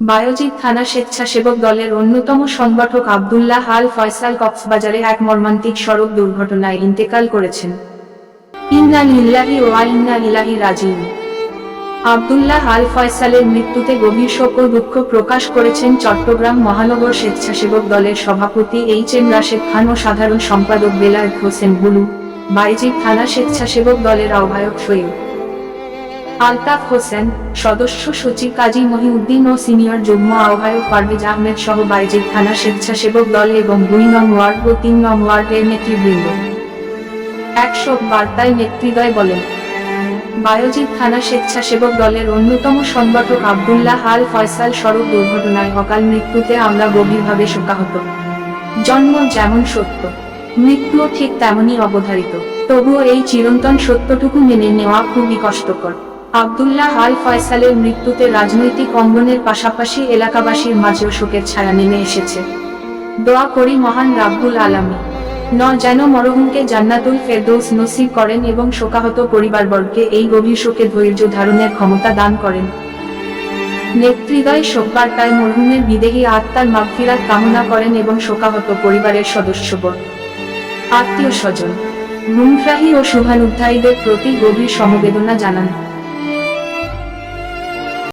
বায়োজিৎ থানা স্বেচ্ছাসেবক দলের অন্যতম সংগঠক আবদুল্লাহ আল ফয়সাল কক্সবাজারে এক মর্মান্তিক সড়ক দুর্ঘটনায় ইন্তেকাল করেছেন। ইন্না লিল্লাহি ওয়া ইন্না ইলাহি রাজিউন। আবদুল্লাহ আল ফয়সালের মৃত্যুতে গভীর শোক ও দুঃখ প্রকাশ করেছেন চট্টগ্রাম মহানগর স্বেচ্ছাসেবক দলের সভাপতি এইচ এম রাশেদ খান ও সাধারণ সম্পাদক বেলায়েত হোসেন বুলু, বাইজিৎ থানা স্বেচ্ছাসেবক দলের আহ্বায়ক সৈয়দ আলতাফ হোসেন, সদস্য সচিব কাজী মহিউদ্দিন ও সিনিয়র যুগ্ম আহ্বায়ক পারভেজ আহমেদ সহ বাইজিৎ থানা স্বেচ্ছাসেবক দল এবং দুই নং ওয়ার্ড ও তিন নং ওয়ার্ডের নেতৃবৃন্দ। এক শোক বার্তায় নেতৃদয় বলেন, বায়োজিৎ থানা স্বেচ্ছাসেবক দলের অন্যতম সংগঠক আবদুল্লাহ আল ফয়সাল সড়ক দুর্ঘটনায় অকাল মৃত্যুতে আমরা গভীরভাবে শোকাহত। জন্ম যেমন সত্য মৃত্যুও ঠিক তেমনই অবধারিত, তবুও এই চিরন্তন সত্যটুকু মেনে নেওয়া খুবই কষ্টকর। আবদুল্লাহ আল ফয়সালের মৃত্যুতে রাজনৈতিক অঙ্গনের পাশাপাশি এলাকাবাসীর মাঝেও শোকের ছায়া নেমে এসেছে। দোয়া করি মহান রাব্বুল আলামী ন যেন মরহুমকে জান্নাতুল ফেরদৌস নসিব করেন এবং শোকাহত পরিবারবর্গকে এই গভীর শোকে ধৈর্য ধারণের ক্ষমতা দান করেন। নেতৃদয় শোকবার্তায় মরহুমের বিদেহী আত্মার মাগফিরাত কামনা করেন এবং শোকাহত পরিবারের সদস্যবর্গ। আত্মীয় স্বজন। মুমফ্রাহি ও শুভানুধ্যায়ীদের প্রতি গভীর সমবেদনা জানান।